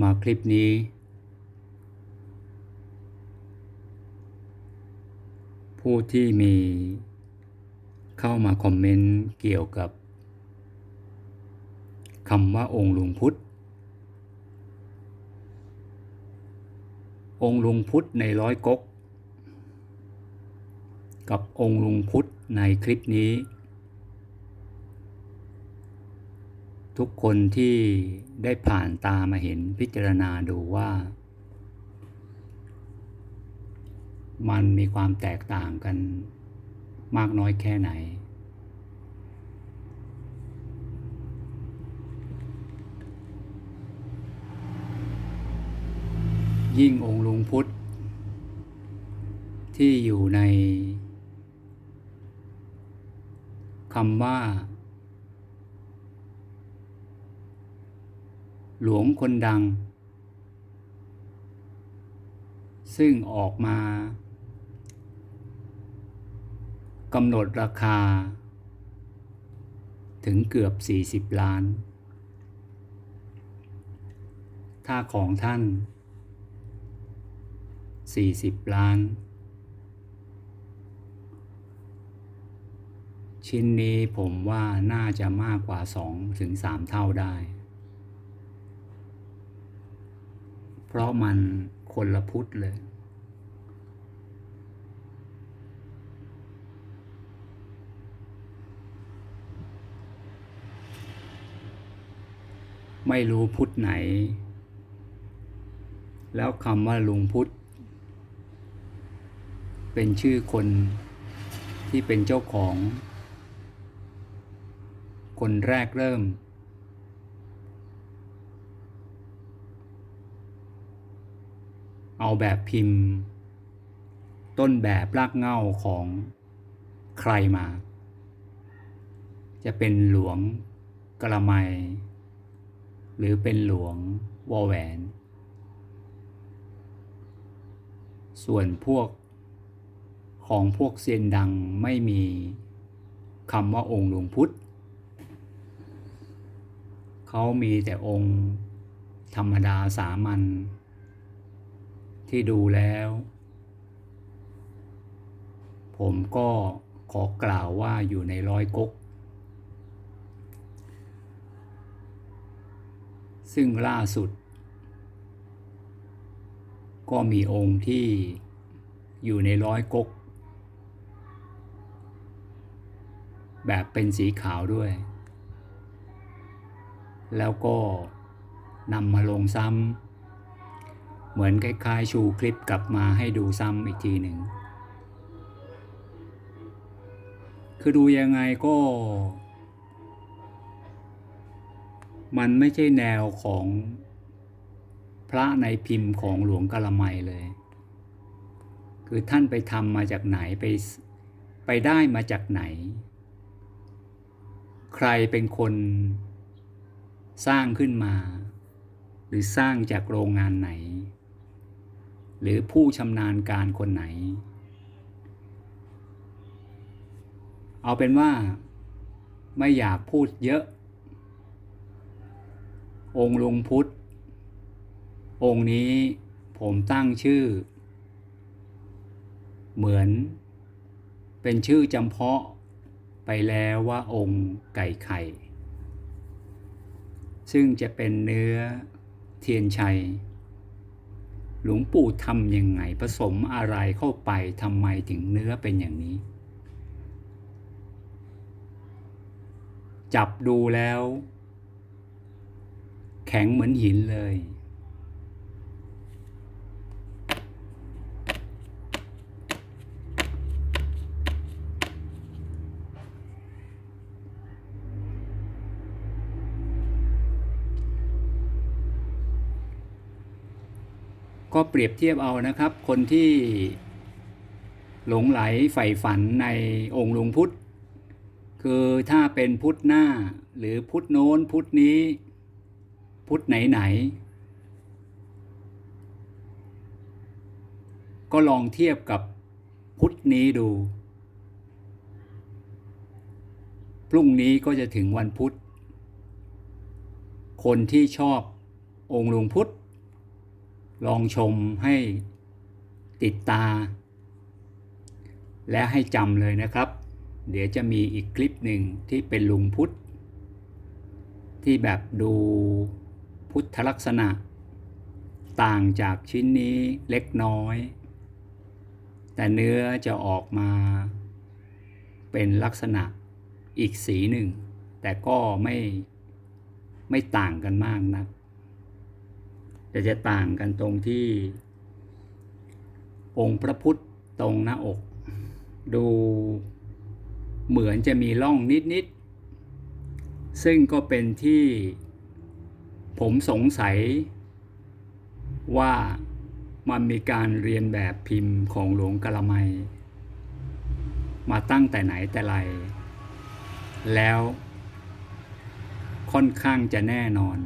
มาคลิปนี้ ผู้ที่มีเข้ามาคอมเมนต์เกี่ยวกับคำว่าองค์ลุงพุทธ องค์ลุงพุทธในร้อยก๊ก กับองค์ลุงพุทธในคลิปนี้ ทุกคนที่ได้ผ่านตามาเห็นพิจารณาดูว่า มันมีความแตกต่างกันมากน้อยแค่ไหน ยิ่งองค์ลุงพุทธ ที่อยู่ในคำว่า หลวงคนดัง ซึ่งออกมากำหนดราคา ถึงเกือบ 40 ล้าน ถ้าของท่าน 40 ล้าน ชิ้นนี้ผมว่าน่าจะมากกว่า2ถึง3เท่าได้ เพราะมันคนละพุทธเลย ไม่รู้พุทธไหน แล้วคำว่าลุงพุทธเป็นชื่อคนที่เป็นเจ้าของ คนแรกเริ่ม เอาแบบพิมพ์ ต้นแบบรากเง้าของใครมา จะเป็นหลวงกระไมหรือเป็นหลวงวอแหวน ส่วนพวกของพวกเซียนดังไม่มีคำว่าองค์หลวงพุทธ เขามีแต่องค์ธรรมดาสามัญ ที่ดูแล้ว ผมก็ขอกล่าวว่าอยู่ในร้อยก๊กซึ่งล่าสุด ก็มีองค์ที่อยู่ในร้อยก๊กแบบเป็นสีขาวด้วย แล้วก็นำมาลงซ้ำ เหมือนคล้ายๆ ชูคลิปกลับมาให้ดูซ้ำอีกทีหนึ่ง คือดูยังไงก็ มันไม่ใช่แนวของพระในพิมพ์ของหลวงกะละไมเลย คือท่านไปทำมาจากไหนไปไปได้มาจากไหน ใครเป็นคนสร้างขึ้นมา หรือสร้างจากโรงงานไหน หรือผู้ชำนาญการคนไหน เอาเป็นว่าไม่อยากพูดเยอะ องค์ลุงพุทธ องค์นี้ผมตั้งชื่อ เหมือนเป็นชื่อจำเพาะไปแล้วว่าองค์ไก่ไข่ ซึ่งจะเป็นเนื้อเทียนชัย หลวงปู่ทำยังไงผสมอะไรเข้าไปทำไมถึงเนื้อเป็นอย่างนี้ จับดูแล้ว แข็งเหมือนหินเลย ก็เปรียบเทียบเอานะครับ คนที่หลงไหลใฝ่ฝันในองค์หลวงพุทธ คือถ้าเป็นพุทธหน้าหรือพุทธโน้นพุทธนี้ พุทธไหนไหน ก็ลองเทียบกับพุทธนี้ดู พรุ่งนี้ก็จะถึงวันพุธ คนที่ชอบองค์หลวงพุทธ ลองชมให้ติดตา และให้จำเลยนะครับ เดี๋ยวจะมีอีกคลิปหนึ่งที่เป็นลุงพุทธ ที่แบบดูพุทธลักษณะ ต่างจากชิ้นนี้เล็กน้อย แต่เนื้อจะออกมาเป็นลักษณะอีกสีหนึ่ง แต่ก็ไม่ไม่ต่างกันมากนัก แต่จะต่างกันตรงที่ องค์พระพุทธตรงหน้าอก ดูเหมือนจะมีร่องนิดๆ ซึ่งก็เป็นที่ผมสงสัยว่ามันมีการเรียนแบบพิมพ์ของหลวงกะละไมมาตั้งแต่ไหนแต่ไร แล้วค่อนข้างจะแน่นอน